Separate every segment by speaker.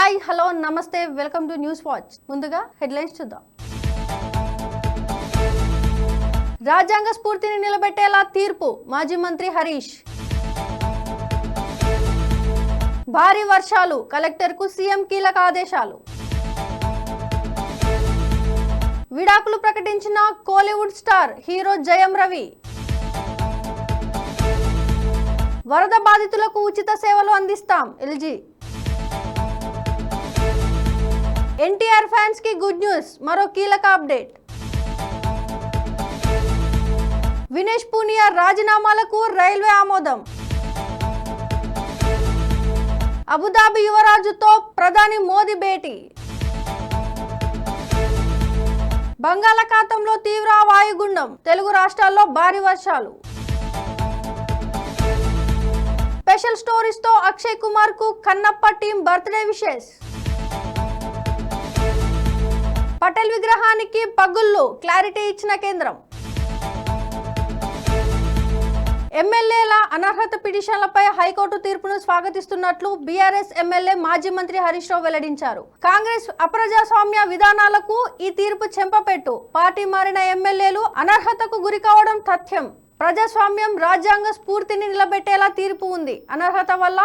Speaker 1: Hi hello నమస్తే welcome to news watch. ముందుగా headlines చూద్దాం. రాజ్యాంగ స్ఫూర్తిని నిలబెట్టేలా తీర్పు మాజీ మంత్రి హరీష్. భారీ వర్షాలు కలెక్టర్కు సీఎం కీలక ఆదేశాలు. విడాకులు ప్రకటించిన కోలీవుడ్ స్టార్ హీరో జయం రవి. వరద బాధితులకు ఉచిత సేవలు అందిస్తాం ఎల్జీ. ఎన్టీఆర్ ఫ్యాన్స్కి గుడ్ న్యూస్. మరో కీలక అప్డేట్. వినేష్ పూనియా రాజీనామాలకు రైల్వే ఆమోదం. అబుదాబి యువరాజుతో ప్రధాని మోదీ భేటీ. బంగాళాఖాతంలో తీవ్ర వాయుగుండం. తెలుగు రాష్ట్రాల్లో భారీ వర్షాలు. స్పెషల్ స్టోరీస్తో Akshay కుమార్కు Kannappa team birthday wishes. Patel విగ్రహానికి పగుళ్ళు క్లారిటీ ఇచ్చిన కేంద్రం. ఎమ్మెల్యేల అనర్హత పిటిషన్లపై హైకోర్టు తీర్పును స్వాగతిస్తున్నట్లు బీఆర్ఎస్ ఎమ్మెల్యే మాజీ మంత్రి హరీష్ రావు వెల్లడించారు. కాంగ్రెస్ అప్రజాస్వామ్య విధానాలకు ఈ తీర్పు చెంపపెట్టు. పార్టీ మారిన ఎమ్మెల్యేలు అనర్హతకు గురి కావడం తథ్యం. ప్రజాస్వామ్యం రాజ్యాంగ స్ఫూర్తిని నిలబెట్టేలా తీర్పు ఉంది. అనర్హత వల్ల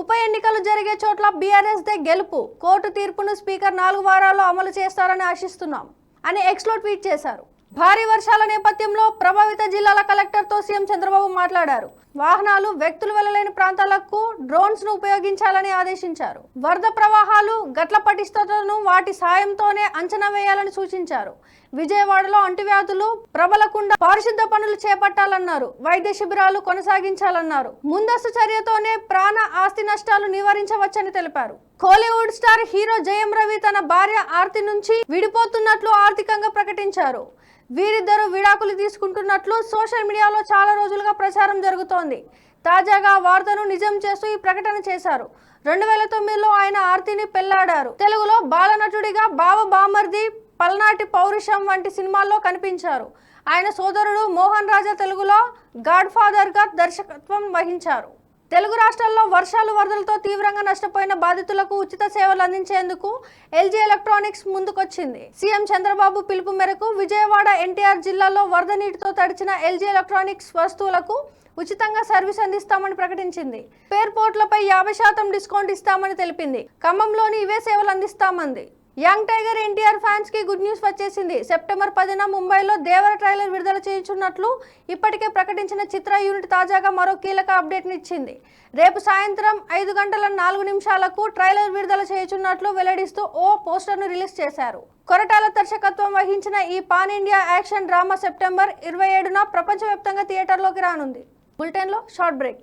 Speaker 1: ఉప ఎన్నికలు జరిగే చోట్ల బీఆర్ఎస్ దే గెలుపు కోర్టు తీర్పును స్పీకర్ నాలుగు వారాల్లో అమలు చేస్తారని ఆశిస్తున్నాం అని ఎక్స్లో ట్వీట్ చేశారు. భారీ వర్షాల నేపథ్యంలో ప్రభావిత జిల్లాల కలెక్టర్తో సీఎం చంద్రబాబు మాట్లాడారు. వాహనాలు వ్యక్తులు వెళ్ళలేని ప్రాంతాలకు డ్రోన్స్ను ఉపయోగించాలని ఆదేశించారు. వరద ప్రవాహాలు గట్ల పటిష్టతను వాటి సాయంతోనే అంచనా వేయాలని సూచించారు. విజయవాడలో అంటువ్యాధులు ప్రబలకుండా పారిశుద్ధ పనులు చేపట్టాలన్నారు. వైద్య శిబిరాలు కొనసాగించాలన్నారు. ముందస్తు చర్యతోనే ప్రాణ ఆస్తి నష్టాలు నివారించవచ్చని తెలిపారు. కోలీవుడ్ స్టార్ హీరో జయం రవి తన భార్య ఆర్తి నుంచి విడిపోతున్నట్లు ఆర్థికంగా ప్రకటించారు. వీరిద్దరూ విడాకులు తీసుకుంటున్నట్లు సోషల్ మీడియాలో చాలా రోజులుగా ప్రచారం జరుగుతోంది. తాజాగా వార్తను నిజం చేస్తూ ఈ ప్రకటన చేశారు. రెండు వేల తొమ్మిదిలో ఆయన ఆర్తిని పెళ్ళాడారు. తెలుగులో బాలనటుడిగా బావ బామర్ది పల్నాటి పౌరుషం వంటి సినిమాల్లో కనిపించారు. ఆయన సోదరుడు మోహన్ రాజా తెలుగులో గాడ్ ఫాదర్గా దర్శకత్వం వహించారు. తెలుగు రాష్ట్రాల్లో వర్షాలు వరదలతో తీవ్రంగా నష్టపోయిన బాధితులకు ఉచిత సేవలు అందించేందుకు ఎల్జీ ఎలక్ట్రానిక్స్ ముందుకొచ్చింది. సీఎం చంద్రబాబు పిలుపు మేరకు విజయవాడ ఎన్టీఆర్ జిల్లాలో వరద నీటితో తడిచిన ఎల్జీ ఎలక్ట్రానిక్స్ వస్తువులకు ఉచితంగా సర్వీస్ అందిస్తామని ప్రకటించింది. పేర్పోర్ట్లపై యాభై శాతం డిస్కౌంట్ ఇస్తామని తెలిపింది. ఖమ్మంలోని ఇవే సేవలు అందిస్తామంది. యంగ్ టైగర్ ఎన్టీఆర్ ఫ్యాన్స్కి గుడ్ న్యూస్ వచ్చేసింది. సెప్టెంబర్ పదిన ముంబైలో దేవర ట్రైలర్ విడుదల చేయించున్నట్లు ఇప్పటికే ప్రకటించిన చిత్ర యూనిట్ తాజాగా మరో కీలక అప్డేట్ ఇచ్చింది. రేపు సాయంత్రం ఐదు గంటల నాలుగు నిమిషాలకు ట్రైలర్ విడుదల చేయుచున్నట్లు వెల్లడిస్తూ ఓ పోస్టర్ను రిలీజ్ చేశారు. కొరటాల దర్శకత్వం వహించిన ఈ pan India action drama September ఇరవై ఏడున ప్రపంచవ్యాప్తంగా థియేటర్లోకి రానుంది. బులెటిన్లో షార్ట్ బ్రేక్.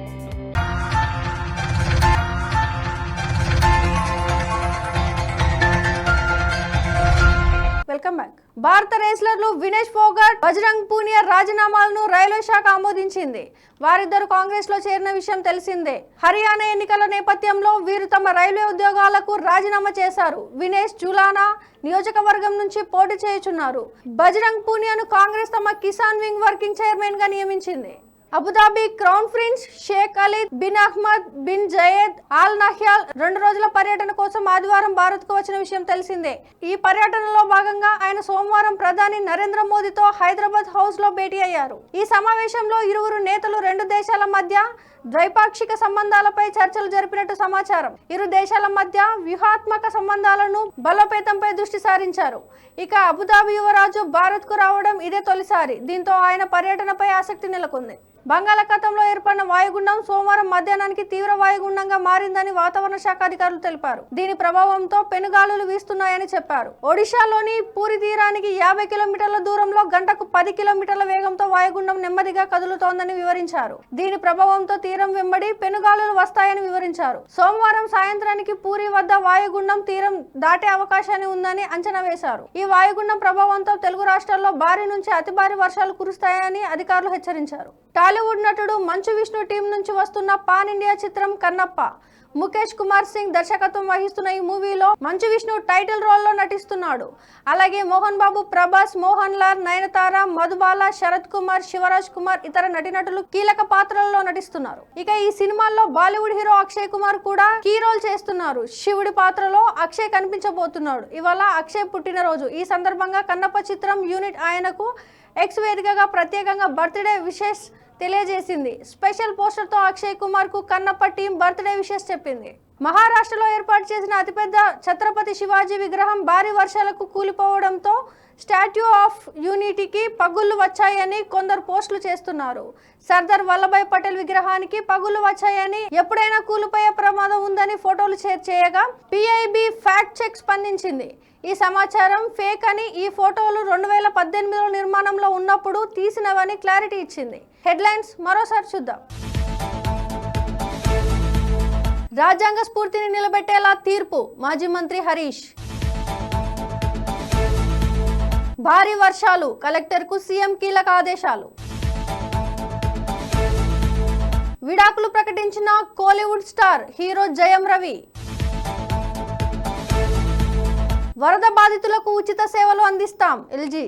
Speaker 1: Welcome back. భారత రేస్లర్లు వినేష్ ఫోగట్ బజరంగ్ పూనియా రాజీనామాలను రైల్వే శాఖ ఆమోదించింది. వారిద్దరు కాంగ్రెస్లో చేరిన విషయం తెలిసిందే. హర్యానా ఎన్నికల నేపథ్యంలో వీరు తమ రైల్వే ఉద్యోగాలకు రాజీనామా చేశారు. వినేష్ జులానా నియోజకవర్గం నుంచి పోటీ చేయుచున్నారు. బజరంగ్ పూనియాను కాంగ్రెస్ తమ కిసాన్ వింగ్ వర్కింగ్ చైర్మన్గా నియమించింది. Abu Dhabi crown prince Sheikh Ali bin Ahmed bin Zayed Al Nahyan రెండు రోజుల పర్యటన కోసం ఆదివారం భారత్కు వచ్చిన విషయం తెలిసిందే. ఈ పర్యటనలో భాగంగా ఆయన సోమవారం ప్రధాని నరేంద్ర మోదీతో హైదరాబాద్ హౌస్లో భేటీ అయ్యారు. ఈ సమావేశంలో ఇరువురు నేతలు రెండు దేశాల మధ్య ద్వైపాక్షిక సంబంధాలపై చర్చలు జరిపినట్టు సమాచారం. ఇరు దేశాల మధ్య వ్యూహాత్మక సంబంధాలను బలోపేతంపై దృష్టి సారించారు. ఇక అబుదాబి యువరాజు భారత్కు రావడం ఇదే తొలిసారి. దీంతో ఆయన పర్యటనపై ఆసక్తి నెలకొంది. బంగాళాఖాతంలో ఏర్పడిన వాయుగుండం సోమవారం మధ్యాహ్నానికి తీవ్ర వాయుగుండంగా మారిందని వాతావరణ శాఖ అధికారులు తెలిపారు. దీని ప్రభావంతో పెనుగాలులు వీస్తున్నాయని చెప్పారు. ఒడిశాలోని పూరి తీరానికి యాభై కిలోమీటర్ల దూరంలో గంటకు పది కిలోమీటర్ల వేగంతో వాయుగుండం నెమ్మదిగా కదులుతోందని వివరించారు. దీని ప్రభావంతో తీరం వెంబడి పెనుగాలులు వస్తాయని వివరించారు. సోమవారం సాయంత్రానికి పూరి వద్ద వాయుగుండం తీరం దాటే అవకాశాన్ని ఉందని అంచనా వేశారు. ఈ వాయుగుండం ప్రభావంతో తెలుగు రాష్ట్రాల్లో భారీ నుంచి అతి భారీ వర్షాలు కురుస్తాయని అధికారులు హెచ్చరించారు. టాలీవుడ్ నటుడు మంచు విష్ణు టీం నుంచి వస్తున్న పాన్ ఇండియా చిత్రం కన్నప్ప. ముఖేష్ కుమార్ సింగ్ దర్శకత్వం వహిస్తున్న ఈ మూవీలో మంచు విష్ణు టైటిల్ రోల్లో నటిస్తున్నాడు. అలాగే మోహన్ బాబు ప్రభాస్ మోహన్ లాల్ నయనతార మధుబాల శరత్ కుమార్ శివరాజ్ కుమార్ ఇతర నటినటులు కీలక పాత్రల్లో నటిస్తున్నారు. ఇక ఈ సినిమాల్లో బాలీవుడ్ హీరో అక్షయ్ కుమార్ కూడా కీ రోల్ చేస్తున్నారు. శివుడి పాత్రలో అక్షయ్ కనిపించబోతున్నాడు. ఇవాళ అక్షయ్ పుట్టినరోజు. ఈ సందర్భంగా కన్నప్ప చిత్రం యూనిట్ ఆయనకు ఎక్స్ వేదికగా ప్రత్యేకంగా బర్త్డే విశేష్ తెలియజేసింది. స్పెషల్ పోస్టర్తో అక్షయ్ కుమార్కు కన్నప్ప టీం బర్త్డే విషెస్ చెప్పింది. మహారాష్ట్రలో ఏర్పాటు చేసిన అతిపెద్ద ఛత్రపతి శివాజీ విగ్రహం భారీ వర్షాలకు కూలిపోవడంతో స్టాట్యూ ఆఫ్ యూనిటీకి పగుళ్ళు వచ్చాయని కొందరు పోస్టులు చేస్తున్నారు. సర్దార్ వల్లభాయ్ పటేల్ విగ్రహానికి పగుళ్ళు వచ్చాయని ఎప్పుడైనా కూలిపోయే ప్రమాదం ఉందని ఫోటోలు షేర్ చేయగా పిఐబి ఫ్యాక్ట్ చెక్ స్పందించింది. ఈ సమాచారం ఫేక్ అని ఈ ఫోటోలు రెండు వేల పద్దెనిమిదిలో నిర్మాణంలో ఉన్నప్పుడు తీసినవని క్లారిటీ ఇచ్చింది. హెడ్లైన్స్ మరోసారి చూద్దాం. రాజ్యాంగ స్ఫూర్తిని నిలబెట్టేలా తీర్పు మాజీ మంత్రి హరీష్. భారీ వర్షాలు కలెక్టర్కు సీఎం కీలక ఆదేశాలు. విడాకులు ప్రకటించిన కోలీవుడ్ స్టార్ హీరో జయం రవి. వరద బాధితులకు ఉచిత సేవలు అందిస్తాం ఎల్జీ.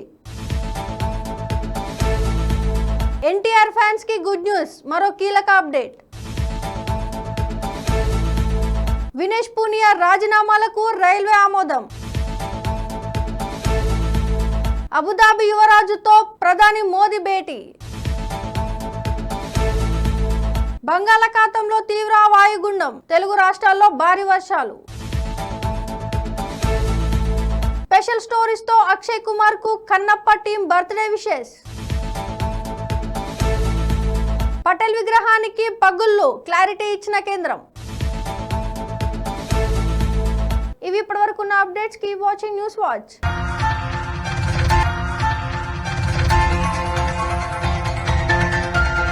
Speaker 1: ఎన్టీఆర్ ఫ్యాన్స్కి గుడ్ న్యూస్ మరో కీలక అప్డేట్. వినేష్ పూనియా రాజీనామాలకు రైల్వే ఆమోదం. అబుదాబి యువరాజుతో ప్రధాని మోదీ భేటీ. బంగాళాఖాతంలో తీవ్ర వాయుగుండం తెలుగు రాష్ట్రాల్లో భారీ వర్షాలు. స్పెషల్ స్టోరీస్తో Akshay కుమార్కు Kannappa team birthday wishes. Patel విగ్రహానికి పగుళ్ళు క్లారిటీ ఇచ్చిన కేంద్రం. ఇవి ఇప్పటివరకు ఉన్న అప్డేట్స్కి వాచింగ్ న్యూస్ వాచ్